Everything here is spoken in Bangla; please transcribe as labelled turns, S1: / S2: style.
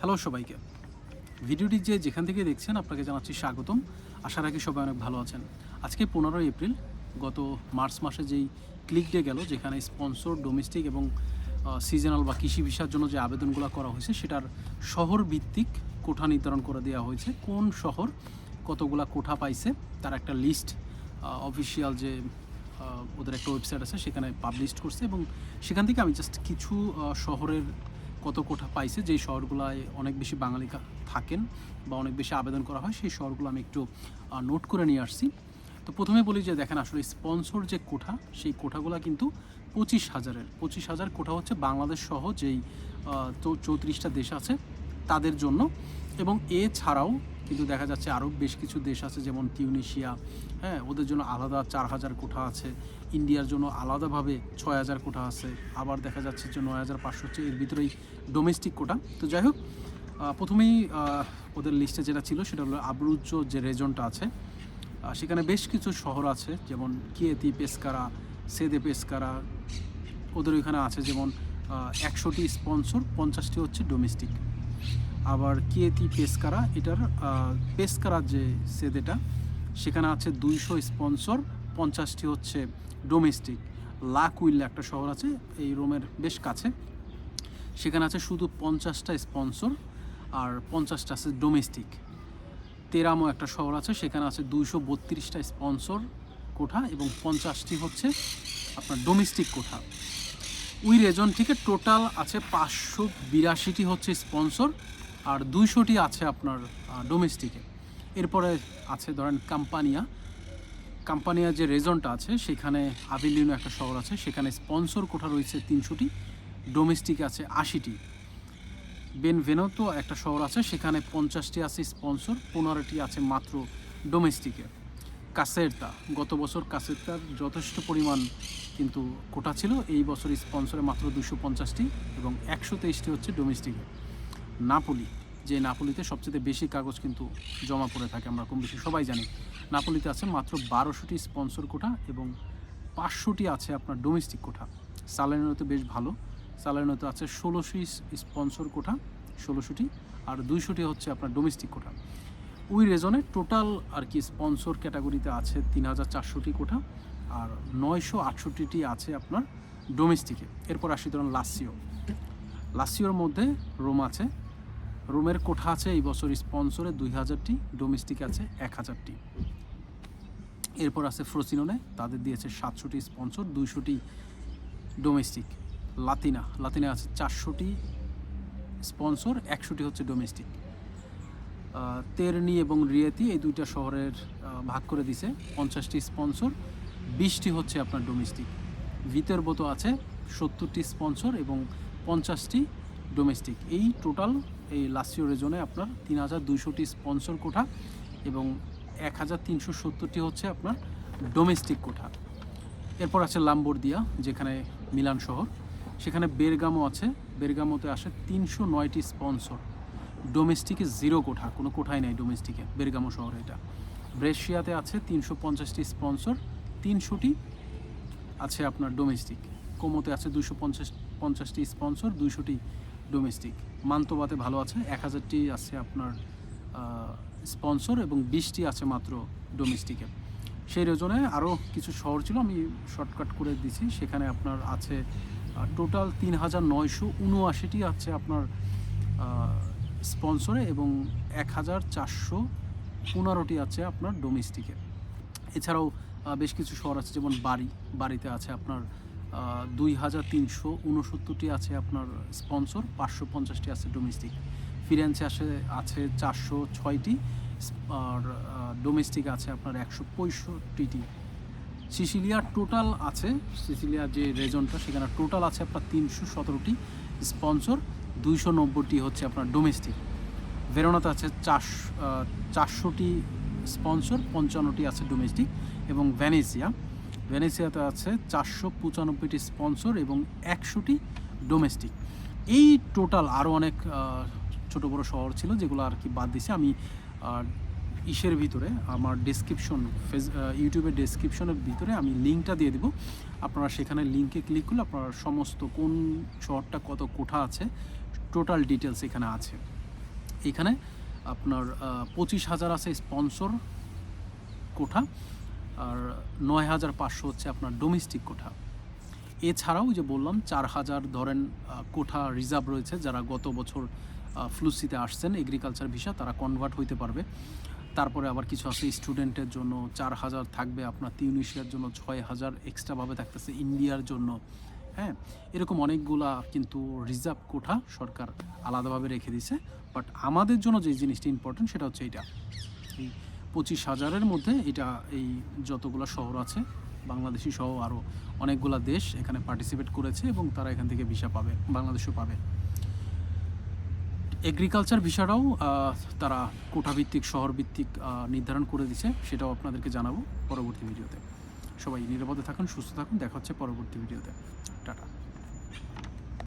S1: হ্যালো সবাইকে। ভিডিওটি যে যেখান থেকে দেখছেন আপনাকে জানাচ্ছি স্বাগতম। আশা রাখি সবাই অনেক ভালো আছেন। আজকে পনেরোই এপ্রিল, গত মার্চ মাসে যেই ক্লিক ডে গেল, যেখানে স্পন্সর ডোমেস্টিক এবং সিজনাল বা কৃষি ভিসার জন্য যে আবেদনগুলো করা হয়েছে, সেটার শহর ভিত্তিক কোঠা নির্ধারণ করে দেওয়া হয়েছে। কোন শহর কতগুলা কোঠা পাইছে, তার একটা লিস্ট অফিসিয়াল যে ওদের একটা ওয়েবসাইট আছে, সেখানে পাবলিশ করছে এবং সেখান থেকে আমি জাস্ট কিছু শহরের কত কোঠা পাইছে, যেই শহরগুলায় অনেক বেশি বাঙালি থাকেন বা অনেক বেশি আবেদন করা হয়, সেই শহরগুলো আমি একটু নোট করে নিয়ে আসছি। তো প্রথমে বলি যে, দেখেন আসলে স্পন্সর যে কোঠা, সেই কোঠাগুলো কিন্তু পঁচিশ হাজারের। পঁচিশ হাজার কোঠা হচ্ছে বাংলাদেশ সহ যেই চৌত্রিশটা দেশ আছে তাদের জন্য। এবং এছাড়াও কিন্তু দেখা যাচ্ছে আরও বেশ কিছু দেশ আছে যেমন টিউনিশিয়া হ্যাঁ ওদের জন্য আলাদা চার হাজার কোঠা আছে, ইন্ডিয়ার জন্য আলাদাভাবে ছয় হাজার কোঠা আছে, আবার দেখা যাচ্ছে যে নয় হাজার পাঁচশো হচ্ছে এর ভিতরেই ডোমেস্টিক কোটা তো যাই হোক প্রথমেই ওদের লিস্টে যেটা ছিল সেটা হলো আবরুজ্জ যে রেজনটা আছে। সেখানে বেশ কিছু শহর আছে, যেমন কিয়েতি পেসকারা, সেদে পেসকারা, ওদের ওইখানে আছে যেমন একশোটি স্পন্সর পঞ্চাশটি হচ্ছে ডোমেস্টিক আবার কিয়েতি পেসকারা, এটার পেসকারা যে সেদেটা, সেখানে আছে দুইশো স্পন্সর, পঞ্চাশটি হচ্ছে ডোমেস্টিক। লাকুইল্লা একটা শহর আছে, এই রোমের বেশ কাছে। সেখানে আছে শুধু পঞ্চাশটা স্পন্সর, আর পঞ্চাশটা আছে ডোমেস্টিক। তেরামো একটা শহর আছে, সেখানে আছে দুইশো বত্রিশটা স্পন্সর কোঠা এবং পঞ্চাশটি হচ্ছে আপনার ডোমেস্টিক কোঠা। ওই রেজন থেকে টোটাল আছে পাঁচশো বিরাশিটি হচ্ছে স্পন্সর আর দুইশোটি আছে আপনার ডোমেস্টিকে এরপরে আছে ধরেন কাম্পানিয়া কাম্পানিয়া যে রেজনটা আছে, সেখানে আভিলিনো একটা শহর আছে, সেখানে স্পন্সর কোঠা রয়েছে তিনশোটি ডোমেস্টিকে আছে আশিটি। বেন বেনভেনোতো একটা শহর আছে, সেখানে পঞ্চাশটি আছে স্পন্সর পনেরোটি আছে মাত্র ডোমেস্টিকে কাসেরতা গত বছর কাসেরতার যথেষ্ট পরিমাণ কিন্তু কোটা ছিল, এই বছর স্পন্সরে মাত্র দুশো পঞ্চাশটি এবং একশো তেইশটি হচ্ছে ডোমেস্টিকে নাপোলি, যে নাপোলিতে সবচেয়ে বেশি কাগজ কিন্তু জমা পড়ে থাকে, আমরা কম বেশি সবাই জানি। নাপোলিতে আছে মাত্র বারোশোটি স্পন্সর কোঠা এবং পাঁচশোটি আছে আপনার ডোমেস্টিক কোঠা। সালারিনোতে বেশ ভালো। সালারিনোতে আছে ষোলোশোই স্পন্সর কোঠা, ষোলোশোটি, আর দুইশোটি হচ্ছে আপনার ডোমেস্টিক কোঠা। ওই রেজনে টোটাল আর কি স্পন্সর ক্যাটাগরিতে আছে তিন হাজার চারশোটি কোঠা, আর নয়শো আটষট্টিটি আছে আপনার ডোমেস্টিকে। এরপর আসি ধরুন লাসিও। লাসিওর মধ্যে রোম আছে রোমের কোঠা আছে, এই বছর স্পন্সরে দুই হাজারটি, ডোমেস্টিক আছে এক হাজারটি। এরপর আছে ফ্রোসিনোনে, তাদের দিয়েছে সাতশোটি স্পন্সর, দুইশোটি ডোমেস্টিক। লাতিনা লাতিনা আছে চারশোটি স্পন্সর, একশোটি হচ্ছে ডোমেস্টিক। তেরনি এবং রিয়েতি এই দুইটা শহরের ভাগ করে দিছে পঞ্চাশটি স্পন্সর, বিশটি হচ্ছে আপনার ডোমেস্টিক। ভিতরবতো আছে সত্তরটি স্পন্সর এবং পঞ্চাশটি ডোমেস্টিক। এই টোটাল এই লাসিও রেজনে আপনার তিন হাজার দুইশোটি স্পন্সর কোঠা এবং এক হাজার তিনশো সত্তরটি হচ্ছে আপনার ডোমেস্টিক কোঠা। এরপর আছে লাম্বরদিয়া, যেখানে মিলান শহর। সেখানে বেরগামো আছে। বেরগামোতে আসে তিনশো নয়টি স্পন্সর ডোমেস্টিকে জিরো কোঠা, কোনো কোঠাই নাই ডোমেস্টিকে বেরগামো শহরে এটা। ব্রেশিয়াতে আছে তিনশো পঞ্চাশটি স্পন্সর তিনশোটি আছে আপনার ডোমেস্টিক কোমোতে আছে দুশো পঞ্চাশ, পঞ্চাশটি স্পন্সর দুইশোটি ডোমেস্টিক। মান্তবাতে ভালো আছে, এক হাজারটি আছে আপনার স্পন্সর এবং বিশটি আছে মাত্র ডোমেস্টিকে। সেই রেজনে আরও কিছু শহর ছিল, আমি শর্টকাট করে দিছি। সেখানে আপনার আছে টোটাল তিন হাজার নয়শো উনআশিটি আছে আপনার স্পন্সরে এবং এক হাজার চারশো পনেরোটি আছে আপনার ডোমেস্টিকে। এছাড়াও বেশ কিছু শহর আছে, যেমন বাড়ি, বাড়িতে আছে আপনার দুই হাজার তিনশো উনসত্তরটি আছে আপনার স্পন্সর, পাঁচশো পঞ্চাশটি আছে ডোমেস্টিক। ফিরেন্সে আসে, আছে চারশো ছয়টি, আর ডোমেস্টিক আছে আপনার একশো পঁয়ষট্টিটি। সিসিলিয়ার টোটাল আছে সিসিলিয়ার যে রেজনটা, সেখানে টোটাল আছে আপনার তিনশো সতেরোটি স্পন্সর, দুইশো নব্বইটি হচ্ছে আপনার ডোমেস্টিক। ভেরোনাতে আছে চারশো চারশোটি স্পন্সর, পঞ্চান্নটি আছে ডোমেস্টিক। এবং ভ্যানেসিয়া ভ্যানেসিয়াতে আছে চারশো পঁচানব্বইটি স্পন্সর এবং একশোটি ডোমেস্টিক। এই টোটাল আরও অনেক ছোট বড় শহর ছিল যেগুলো আর কি বাদ দিছে আমি ইসের ভিতরে, আমার ডিসক্রিপশন ফেস ইউটিউবের ডিসক্রিপশনের ভিতরে আমি লিঙ্কটা দিয়ে দিব। আপনারা সেখানে লিঙ্কে ক্লিক করলে আপনারা সমস্ত কোন শহরটা কত কোঠা আছে টোটাল ডিটেলস এখানে আছে। এখানে আপনার পঁচিশ হাজার আছে স্পন্সর কোঠা। আর নয় হাজার পাঁচশো হচ্ছে আপনার ডোমেস্টিক কোঠা। এছাড়াও যে বললাম, চার হাজার ধরেন কোঠা রিজার্ভ রয়েছে যারা গত বছর ফ্লুসিতে আসছেন এগ্রিকালচার ভিসা তারা কনভার্ট হইতে পারবে। তারপরে আবার কিছু আছে স্টুডেন্টের জন্য, চার হাজার থাকবে আপনার তিউনিশিয়ার জন্য, ছয় হাজার এক্সট্রাভাবে থাকতেছে ইন্ডিয়ার জন্য। হ্যাঁ এরকম অনেকগুলা কিন্তু রিজার্ভ কোঠা সরকার আলাদাভাবে রেখে দিছে। বাট আমাদের জন্য যে জিনিসটা ইম্পর্টেন্ট সেটা হচ্ছে এই পঁচিশ হাজারের মধ্যে এটা এই যতগুলো শহর আছে, বাংলাদেশি সহ আরও অনেকগুলা দেশ এখানে পার্টিসিপেট করেছে এবং তারা এখান থেকে ভিসা পাবে, বাংলাদেশও পাবে। এগ্রিকালচার ভিসাটাও তারা কোটাভিত্তিক শহরভিত্তিক নির্ধারণ করে দিছে সেটাও আপনাদেরকে জানাব পরবর্তী ভিডিওতে। সবাই নিরাপদে থাকুন, সুস্থ থাকুন, দেখা হচ্ছে পরবর্তী ভিডিওতে। টাটা।